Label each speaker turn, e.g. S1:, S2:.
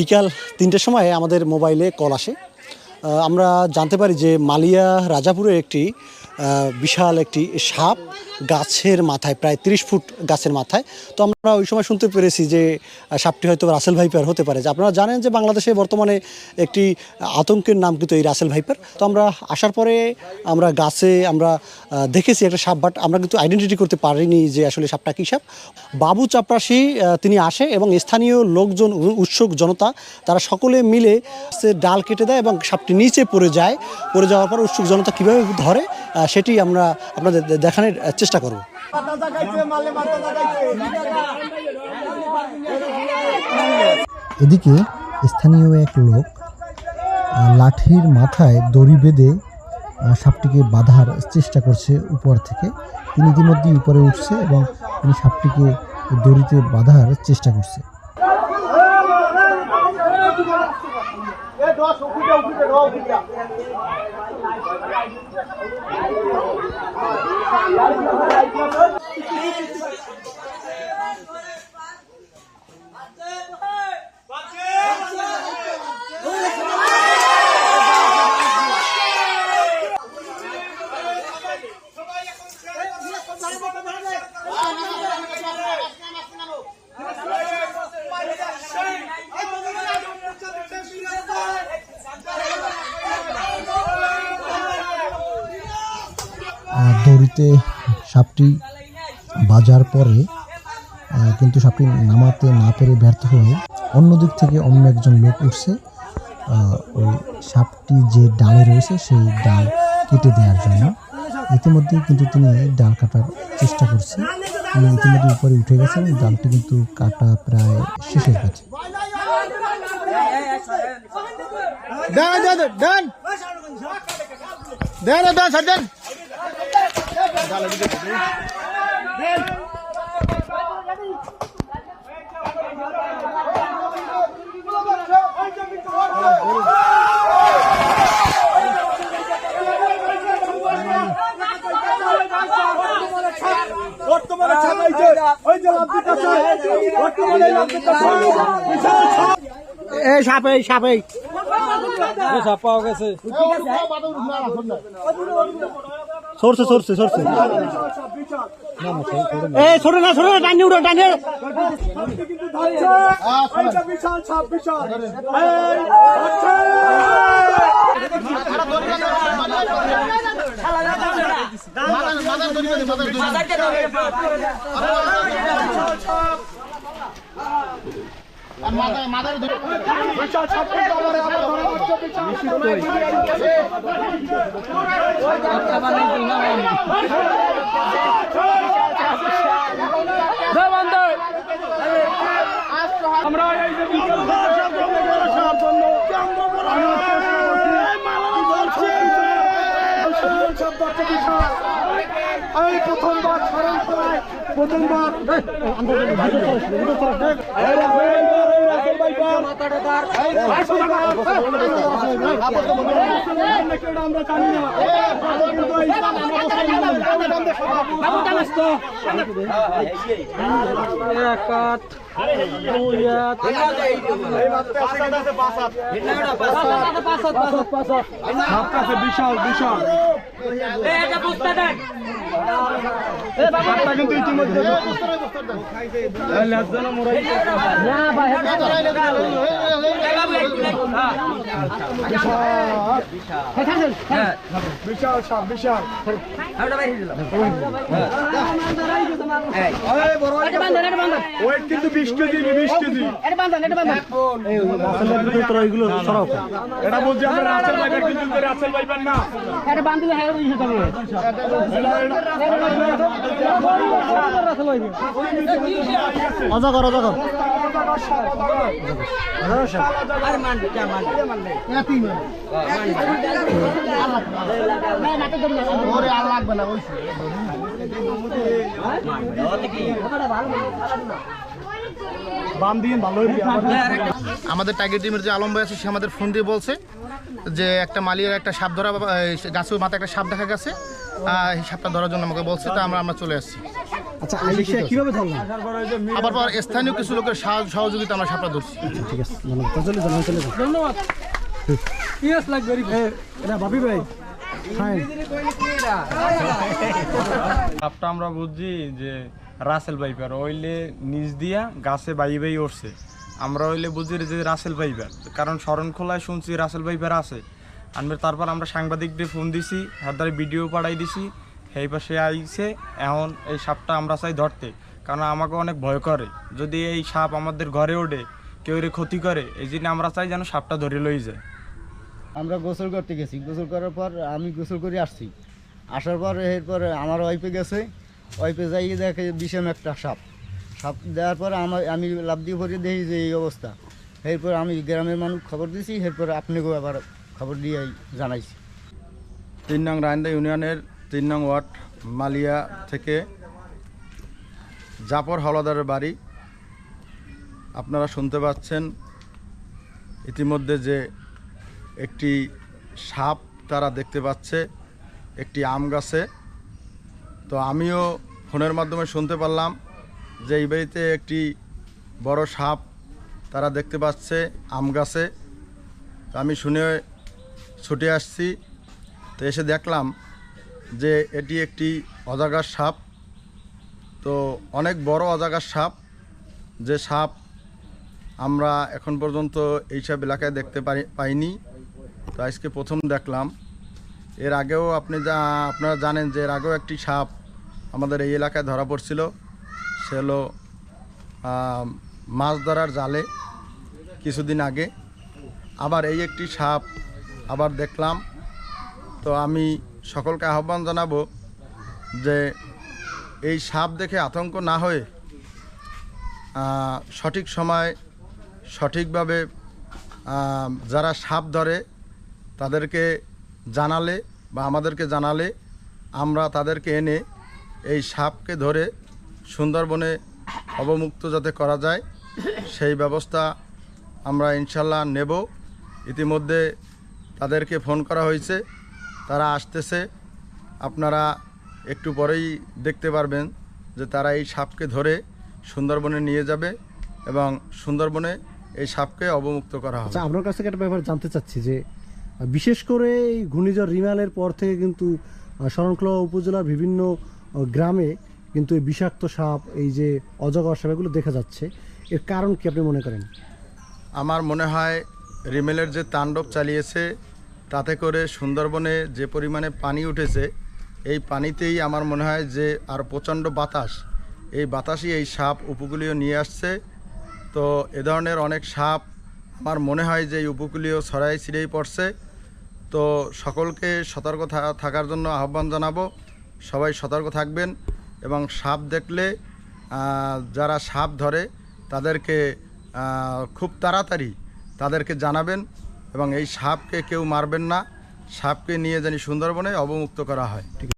S1: বিকাল তিনটের সময় আমাদের মোবাইলে কল আসে। আমরা জানতে পারি যে মালিয়া রাজাপুরে একটি বিশাল একটি সাপ গাছের মাথায় প্রায় তিরিশ ফুট গাছের মাথায়। তো আমরা ওই সময় শুনতে পেরেছি যে সাপটি হয়তো রাসেল ভাইপার হতে পারে। যে আপনারা জানেন যে বাংলাদেশে বর্তমানে একটি আতঙ্কের নাম কিন্তু এই রাসেল ভাইপার। তো আমরা আসার পরে আমরা গাছে আমরা দেখেছি একটা সাপ বাট আমরা কিন্তু আইডেন্টিটি করতে পারিনি যে আসলে সাপটা কী সাপ। বাবু চাপরাশি তিনি আসে এবং স্থানীয় লোকজন উৎসুক জনতা তারা সকলে মিলে সে ডাল কেটে দেয় এবং সাপটি নিচে পড়ে যায়। পড়ে যাওয়ার পর উৎসুক জনতা কীভাবে ধরে সেটি আমরা আপনাদের দেখানোর আহ, চেষ্টা করব।
S2: এদিকে স্থানীয় এক লোক লাঠির মাথায় দড়ি বেঁধে সাপটিকে বাঁধার চেষ্টা করছে উপর থেকে। তিনি ইতিমধ্যেই উপরে উঠছে এবং তিনি সাপটিকে দড়িতে বাঁধার চেষ্টা করছে। আহ, দড়িতে সাপটি বাজার পরে কিন্তু সাপটি নামাতে না পেরে ব্যর্থ হয়ে অন্য দিক থেকে অন্য একজন লোক উঠছে ওই সাপটি যে ডালে রয়েছে সেই ডাল কেটে দেওয়ার জন্য। ইতিমধ্যেই কিন্তু তিনি ডাল কাটার চেষ্টা করছে তিনি ইতিমধ্যে উপরে উঠে গেছেন, ডালটি কিন্তু কাটা প্রায় শেষের কাছে
S3: ডান ডান ডান স্যার ডান বর্তমানে ছাপাইছে ওই যে বর্তমানে এই সাপে সাপে সাপ পাওয়া গেছে।
S1: সরছে সরছে সরছে।
S3: এই ছোট না ছোট না ডানি উঠো ডানি বিশাল আমার এই যে আমি প্রথমবার স্মরণ করায় প্রথমবার আমরা জানি না। কিন্তু এই বিশাল বিশাল বাচ্চা কিন্তু ইতিমধ্যে এই লেজদানো মোড়াই বিশাল সাপ বিশাল ওয়েট কিন্তু বিশ কেজি বিশ কেজি
S1: এগুলো সরাও
S3: এটা বলছি আমরা রাসেল ভাইবার কিন্তু রাসেল ভাইবার না
S1: অজাগর অজাগর
S3: বাম দিন ভালো হইবে
S4: আমাদের টাইগার টিমের যে আলম ভাই আছে সে আমাদের ফোন দিয়ে বলছে যে একটা মালিয়ার একটা সাপ ধরা গাছের মাথায় একটা সাপ দেখা গেছে এই সাপটা ধরার জন্য আমাকে বলছে তা আমরা আমরা চলে আসছি।
S1: আচ্ছা আইসা কীভাবে ধরলেন?
S4: আবার পর স্থানীয় কিছু লোকের সহযোগিতা আমরা সাপটা ধরছি।
S1: ঠিক আছে ধন্যবাদ। চলে যান চলে যান।
S3: ধন্যবাদ। ইয়েস
S1: এটা বাপি ভাই।
S5: সাপটা আমরা বুঝছি যে রাসেল পাইপার ওইলে নিচ দিয়া গাছে বাই বাই উঠছে। আমরা ওইলে বুঝি যে রাসেল পাইপার কারণ শরণখোলায় শুনছি রাসেল পাইপার আছে। আনবে তারপর আমরা সাংবাদিকদের ফোন দিছি হাত ভিডিও পাঠাই দিছি। সেই পাশে আইছে এখন এই সাপটা আমরা চাই ধরতে কারণ আমাকে অনেক ভয় করে। যদি এই সাপ আমাদের ঘরে ওঠে কেউ এর ক্ষতি করে এই জন্য আমরা চাই যেন সাপটা ধরে লই যায়।
S6: আমরা গোসল করতে গেছি। গোসল করার পর আমি গোসল করে আসছি। আসার পর এরপর আমার ওয়াইফে গেছে। ওয়াইফে যাই দেখে বিষম একটা সাপ। সাপ দেওয়ার পর আমার আমি লাভ দিয়ে ভরে দেখি যে এই অবস্থা। এরপর আমি গ্রামের মানুষ খবর দিয়েছি এরপর আপনাকেও আবার খবর দিয়ে জানাইছি।
S5: তিন নং রায়ন্দা ইউনিয়নের তিন নং ওয়ার্ড, মালিয়া থেকে জাপর হাওলাদারের বাড়ি। আপনারা শুনতে পাচ্ছেন ইতিমধ্যে যে একটি সাপ তারা দেখতে পাচ্ছে, একটি আম গাছে। তো আমিও ফোনের মাধ্যমে শুনতে পারলাম যে এই বাড়িতে একটি বড় সাপ তারা দেখতে পাচ্ছে আম গাছে। আমি শুনে ছুটে আসছি। তো এসে দেখলাম যে এটি একটি অজাগার সাপ। তো অনেক বড় অজাগার সাপ। যে সাপ আমরা এখন পর্যন্ত এইসব এলাকায় দেখতে পারি পাইনি। তো আজকে প্রথম দেখলাম। এর আগেও আপনি যা আপনারা জানেন যে এর আগেও একটি সাপ আমাদের এই এলাকায় ধরা পড়ছিল। সে হলো মাছ ধরার জালে কিছুদিন আগে। আবার এই একটি সাপ আবার দেখলাম। তো আমি সকলকে আহ্বান জানাব যে এই সাপ দেখে আতঙ্ক না হয়ে সঠিক সময় সঠিকভাবে যারা সাপ ধরে তাদেরকে জানালে বা আমাদেরকে জানালে আমরা তাদেরকে এনে এই সাপকে ধরে সুন্দরবনে অবমুক্ত যাতে করা যায়, সেই ব্যবস্থা আমরা ইনশাল্লাহ নেব। ইতিমধ্যে তাদেরকে ফোন করা হয়েছে। তারা আসতেছে আপনারা একটু পরেই দেখতে পারবেন যে তারা এই সাপকে ধরে সুন্দরবনে নিয়ে যাবে এবং সুন্দরবনে এই সাপকে অবমুক্ত করা হবে।
S1: আচ্ছা আপনার কাছ থেকে একটা ব্যাপার জানতে চাচ্ছি যে বিশেষ করে এই ঘূর্ণিঝড় রিমালের পর থেকে কিন্তু শরণখোলা উপজেলার বিভিন্ন গ্রামে কিন্তু এই বিষাক্ত সাপ এই যে অজগর সাপ এগুলো দেখা যাচ্ছে। এর কারণ কি আপনি মনে করেন?
S5: আমার মনে হয় রিমেলের যে তাণ্ডব চালিয়েছে তাতে করে সুন্দরবনে যে পরিমাণে পানি উঠেছে, এই পানিতেই আমার মনে হয় যে আর প্রচণ্ড বাতাস। এই বাতাসই এই সাপ উপকূলীয় নিয়ে আসছে। তো এ ধরনের অনেক সাপ আমার মনে হয় যে এই উপকূলীয় ছড়াই ছিঁড়েই পড়ছে। তো সকলকে সতর্ক থাকার জন্য আহ্বান জানাব। সবাই সতর্ক থাকবেন এবং সাপ দেখলে যারা সাপ ধরে তাদেরকে খুব তাড়াতাড়ি তাদেরকে জানাবেন। এবং এই সাপকে কেউ মারবেন না। সাপকে নিয়ে জানি সুন্দরবনে অবমুক্ত করা হয়।